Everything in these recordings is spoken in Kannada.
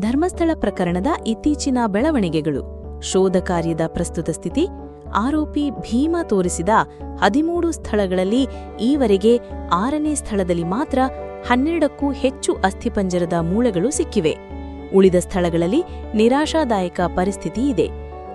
ಧರ್ಮಸ್ಥಳ ಪ್ರಕರಣದ ಇತ್ತೀಚಿನ ಬೆಳವಣಿಗೆಗಳು. ಶೋಧ ಕಾರ್ಯದ ಪ್ರಸ್ತುತ ಸ್ಥಿತಿ, ಆರೋಪಿ ಭೀಮ ತೋರಿಸಿದ ಹದಿಮೂರು ಸ್ಥಳಗಳಲ್ಲಿ ಈವರೆಗೆ ಆರನೇ ಸ್ಥಳದಲ್ಲಿ ಮಾತ್ರ ಹನ್ನೆರಡಕ್ಕೂ ಹೆಚ್ಚು ಅಸ್ಥಿಪಂಜರದ ಮೂಳೆಗಳು ಸಿಕ್ಕಿವೆ. ಉಳಿದ ಸ್ಥಳಗಳಲ್ಲಿ ನಿರಾಶಾದಾಯಕ ಪರಿಸ್ಥಿತಿ ಇದೆ.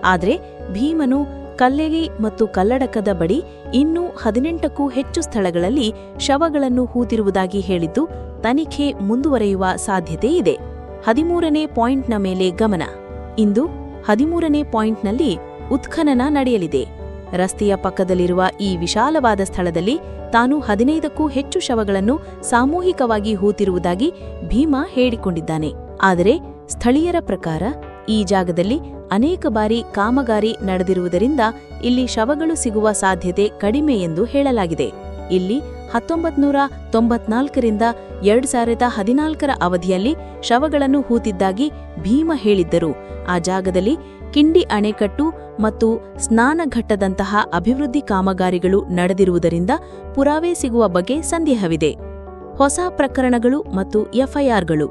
ಆದರೆ ಭೀಮನು ಕಲ್ಲೆಲಿ ಮತ್ತು ಕಲ್ಲಡಕದ ಬಳಿ ಇನ್ನೂ ಹದಿನೆಂಟಕ್ಕೂ ಹೆಚ್ಚು ಸ್ಥಳಗಳಲ್ಲಿ ಶವಗಳನ್ನು ಹೂತಿರುವುದಾಗಿ ಹೇಳಿದ್ದು, ತನಿಖೆ ಮುಂದುವರೆಯುವ ಸಾಧ್ಯತೆ ಇದೆ. ಹದಿಮೂರನೇ ಪಾಯಿಂಟ್ನ ಮೇಲೆ ಗಮನ. ಇಂದು ಹದಿಮೂರನೇ ಪಾಯಿಂಟ್ನಲ್ಲಿ ಉತ್ಖನನ ನಡೆಯಲಿದೆ. ರಸ್ತೆಯ ಪಕ್ಕದಲ್ಲಿರುವ ಈ ವಿಶಾಲವಾದ ಸ್ಥಳದಲ್ಲಿ ತಾನು ಹದಿನೈದಕ್ಕೂ ಹೆಚ್ಚು ಶವಗಳನ್ನು ಸಾಮೂಹಿಕವಾಗಿ ಹೂತಿರುವುದಾಗಿ ಭೀಮಾ ಹೇಳಿಕೊಂಡಿದ್ದಾನೆ. ಆದರೆ ಸ್ಥಳೀಯರ ಪ್ರಕಾರ ಈ ಜಾಗದಲ್ಲಿ ಅನೇಕ ಬಾರಿ ಕಾಮಗಾರಿ ನಡೆದಿರುವುದರಿಂದ ಇಲ್ಲಿ ಶವಗಳು ಸಿಗುವ ಸಾಧ್ಯತೆ ಕಡಿಮೆ ಎಂದು ಹೇಳಲಾಗಿದೆ. ಇಲ್ಲಿ ಹತ್ತೊಂಬತ್ನೂರ ತೊಂಬತ್ನಾಲ್ಕರಿಂದ ಎರಡು ಸಾವಿರದ ಹದಿನಾಲ್ಕರ ಅವಧಿಯಲ್ಲಿ ಶವಗಳನ್ನು ಹೂತಿದ್ದಾಗಿ ಭೀಮ ಹೇಳಿದ್ದರು. ಆ ಜಾಗದಲ್ಲಿ ಕಿಂಡಿ ಅಣೆಕಟ್ಟು ಮತ್ತು ಸ್ನಾನಘಟ್ಟದಂತಹ ಅಭಿವೃದ್ಧಿ ಕಾಮಗಾರಿಗಳು ನಡೆದಿರುವುದರಿಂದ ಪುರಾವೆ ಸಿಗುವ ಬಗ್ಗೆ ಸಂದೇಹವಿದೆ. ಹೊಸ ಪ್ರಕರಣಗಳು ಮತ್ತು ಎಫ್ಐಆರ್ಗಳು.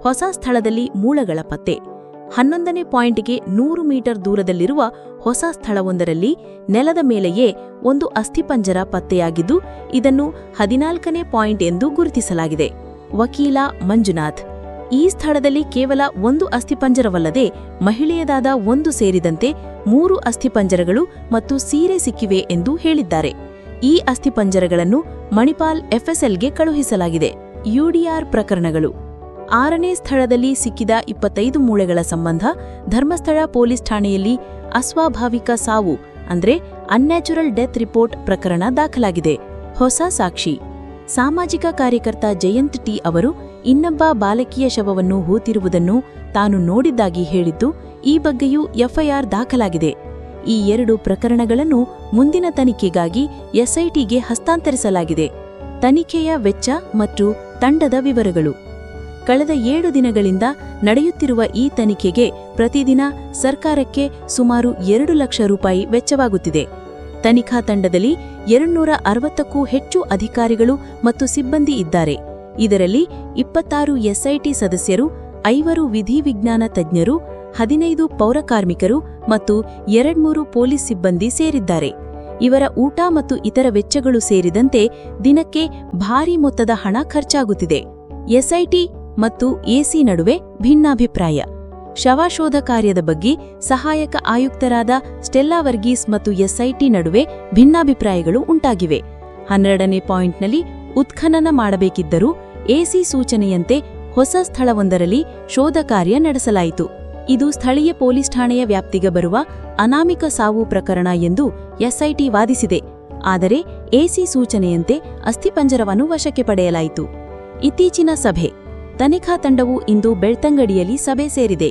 ಹೊಸ ಸ್ಥಳದಲ್ಲಿ ಮೂಲಗಳ ಪತ್ತೆ. ಹನ್ನೊಂದನೇ ಪಾಯಿಂಟ್ಗೆ ನೂರು ಮೀಟರ್ ದೂರದಲ್ಲಿರುವ ಹೊಸ ಸ್ಥಳವೊಂದರಲ್ಲಿ ನೆಲದ ಮೇಲೆಯೇ ಒಂದು ಅಸ್ಥಿಪಂಜರ ಪತ್ತೆಯಾಗಿದ್ದು, ಇದನ್ನು ಹದಿನಾಲ್ಕನೇ ಪಾಯಿಂಟ್ ಎಂದು ಗುರುತಿಸಲಾಗಿದೆ. ವಕೀಲ ಮಂಜುನಾಥ್, ಈ ಸ್ಥಳದಲ್ಲಿ ಕೇವಲ ಒಂದು ಅಸ್ಥಿಪಂಜರವಲ್ಲದೆ ಮಹಿಳೆಯದಾದ ಒಂದು ಸೇರಿದಂತೆ ಮೂರು ಅಸ್ಥಿಪಂಜರಗಳು ಮತ್ತು ಸೀರೆ ಸಿಕ್ಕಿವೆ ಎಂದು ಹೇಳಿದ್ದಾರೆ. ಈ ಅಸ್ಥಿಪಂಜರಗಳನ್ನು ಮಣಿಪಾಲ್ ಎಫ್ಎಸ್ಎಲ್ಗೆ ಕಳುಹಿಸಲಾಗಿದೆ. ಯುಡಿಆರ್ ಪ್ರಕರಣಗಳು. ಆರನೇ ಸ್ಥಳದಲ್ಲಿ ಸಿಕ್ಕಿದ ಇಪ್ಪತ್ತೈದು ಮೂಳೆಗಳ ಸಂಬಂಧ ಧರ್ಮಸ್ಥಳ ಪೊಲೀಸ್ ಠಾಣೆಯಲ್ಲಿ ಅಸ್ವಾಭಾವಿಕ ಸಾವು, ಅಂದ್ರೆ ಅನ್ಯಾಚುರಲ್ ಡೆತ್ ರಿಪೋರ್ಟ್ ಪ್ರಕರಣ ದಾಖಲಾಗಿದೆ. ಹೊಸ ಸಾಕ್ಷಿ. ಸಾಮಾಜಿಕ ಕಾರ್ಯಕರ್ತ ಜಯಂತ್ ಟಿ ಅವರು ಇನ್ನೊಬ್ಬ ಬಾಲಕಿಯ ಶವವನ್ನು ಹೂತಿರುವುದನ್ನು ತಾನು ನೋಡಿದ್ದಾಗಿ ಹೇಳಿದ್ದು, ಈ ಬಗ್ಗೆಯೂ ಎಫ್ಐಆರ್ ದಾಖಲಾಗಿದೆ. ಈ ಎರಡು ಪ್ರಕರಣಗಳನ್ನು ಮುಂದಿನ ತನಿಖೆಗಾಗಿ ಎಸ್ಐಟಿಗೆ ಹಸ್ತಾಂತರಿಸಲಾಗಿದೆ. ತನಿಖೆಯ ವೆಚ್ಚ ಮತ್ತು ತಂಡದ ವಿವರಗಳು. ಕಳೆದ ಏಳು ದಿನಗಳಿಂದ ನಡೆಯುತ್ತಿರುವ ಈ ತನಿಖೆಗೆ ಪ್ರತಿದಿನ ಸರ್ಕಾರಕ್ಕೆ ಸುಮಾರು ಎರಡು ಲಕ್ಷ ರೂಪಾಯಿ ವೆಚ್ಚವಾಗುತ್ತಿದೆ. ತನಿಖಾ ತಂಡದಲ್ಲಿ ಎರಡ್ನೂರ ಅರವತ್ತಕ್ಕೂ ಹೆಚ್ಚು ಅಧಿಕಾರಿಗಳು ಮತ್ತು ಸಿಬ್ಬಂದಿ ಇದ್ದಾರೆ. ಇದರಲ್ಲಿ ಇಪ್ಪತ್ತಾರು ಎಸ್ಐಟಿ ಸದಸ್ಯರು, ಐವರು ವಿಧಿವಿಜ್ಞಾನ ತಜ್ಞರು, ಹದಿನೈದು ಪೌರಕಾರ್ಮಿಕರು ಮತ್ತು ಎರಡ್ಮೂರು ಪೊಲೀಸ್ ಸಿಬ್ಬಂದಿ ಸೇರಿದ್ದಾರೆ. ಇವರ ಊಟ ಮತ್ತು ಇತರ ವೆಚ್ಚಗಳು ಸೇರಿದಂತೆ ದಿನಕ್ಕೆ ಭಾರೀ ಮೊತ್ತದ ಹಣ ಖರ್ಚಾಗುತ್ತಿದೆ. ಎಸ್ಐಟಿ ಮತ್ತು ಎಸಿ ನಡುವೆ ಭಿನ್ನಾಭಿಪ್ರಾಯ. ಶವಶೋಧ ಕಾರ್ಯದ ಬಗ್ಗೆ ಸಹಾಯಕ ಆಯುಕ್ತರಾದ ಸ್ಟೆಲ್ಲಾ ವರ್ಗೀಸ್ ಮತ್ತು ಎಸ್ಐಟಿ ನಡುವೆ ಭಿನ್ನಾಭಿಪ್ರಾಯಗಳು ಉಂಟಾಗಿವೆ. ಹನ್ನೆರಡನೇ ಪಾಯಿಂಟ್ನಲ್ಲಿ ಉತ್ಖನನ ಮಾಡಬೇಕಿದ್ದರೂ ಎಸಿ ಸೂಚನೆಯಂತೆ ಹೊಸ ಸ್ಥಳವೊಂದರಲ್ಲಿ ಶೋಧ ಕಾರ್ಯ ನಡೆಸಲಾಯಿತು. ಇದು ಸ್ಥಳೀಯ ಪೊಲೀಸ್ ಠಾಣೆಯ ವ್ಯಾಪ್ತಿಗೆ ಬರುವ ಅನಾಮಿಕ ಸಾವು ಪ್ರಕರಣ ಎಂದು ಎಸ್ಐಟಿ ವಾದಿಸಿದೆ. ಆದರೆ ಎಸಿ ಸೂಚನೆಯಂತೆ ಅಸ್ಥಿಪಂಜರವನ್ನು ವಶಕ್ಕೆ ಪಡೆಯಲಾಯಿತು. ಇತ್ತೀಚಿನ ಸಭೆ ತನಿಖಾ ತಂಡವು ಇಂದು ಬೆಳ್ತಂಗಡಿಯಲ್ಲಿ ಸಭೆ ಸೇರಿದೆ.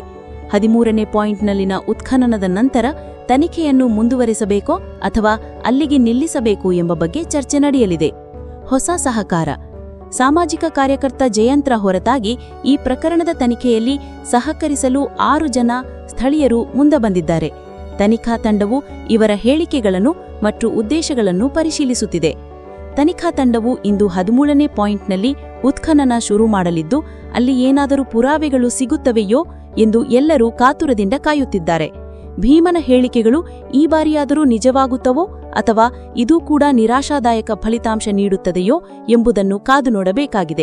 ಹದಿಮೂರನೇ ಪಾಯಿಂಟ್ನಲ್ಲಿನ ಉತ್ಖನನದ ನಂತರ ತನಿಖೆಯನ್ನು ಮುಂದುವರೆಸಬೇಕೋ ಅಥವಾ ಅಲ್ಲಿಗೆ ನಿಲ್ಲಿಸಬೇಕು ಎಂಬ ಬಗ್ಗೆ ಚರ್ಚೆ ನಡೆಯಲಿದೆ. ಹೊಸ ಸಹಕಾರ. ಸಾಮಾಜಿಕ ಕಾರ್ಯಕರ್ತ ಜಯಂತ್ರ ಹೊರತಾಗಿ ಈ ಪ್ರಕರಣದ ತನಿಖೆಯಲ್ಲಿ ಸಹಕರಿಸಲು ಆರು ಜನ ಸ್ಥಳೀಯರು ಮುಂದೆ ಬಂದಿದ್ದಾರೆ. ತನಿಖಾ ತಂಡವು ಇವರ ಹೇಳಿಕೆಗಳನ್ನು ಮತ್ತು ಉದ್ದೇಶಗಳನ್ನು ಪರಿಶೀಲಿಸುತ್ತಿದೆ. ತನಿಖಾ ತಂಡವು ಇಂದು ಹದಿಮೂರನೇ ಪಾಯಿಂಟ್ನಲ್ಲಿ ಉತ್ಖನನ ಶುರು ಮಾಡಲಿದ್ದು, ಅಲ್ಲಿ ಏನಾದರೂ ಪುರಾವೆಗಳು ಸಿಗುತ್ತವೆಯೋ ಎಂದು ಎಲ್ಲರೂ ಕಾತುರದಿಂದ ಕಾಯುತ್ತಿದ್ದಾರೆ. ಭೀಮನ ಹೇಳಿಕೆಗಳು ಈ ಬಾರಿಯಾದರೂ ನಿಜವಾಗುತ್ತವೋ ಅಥವಾ ಇದೂ ಕೂಡ ನಿರಾಶಾದಾಯಕ ಫಲಿತಾಂಶ ನೀಡುತ್ತದೆಯೋ ಎಂಬುದನ್ನು ಕಾದು ನೋಡಬೇಕಾಗಿದೆ.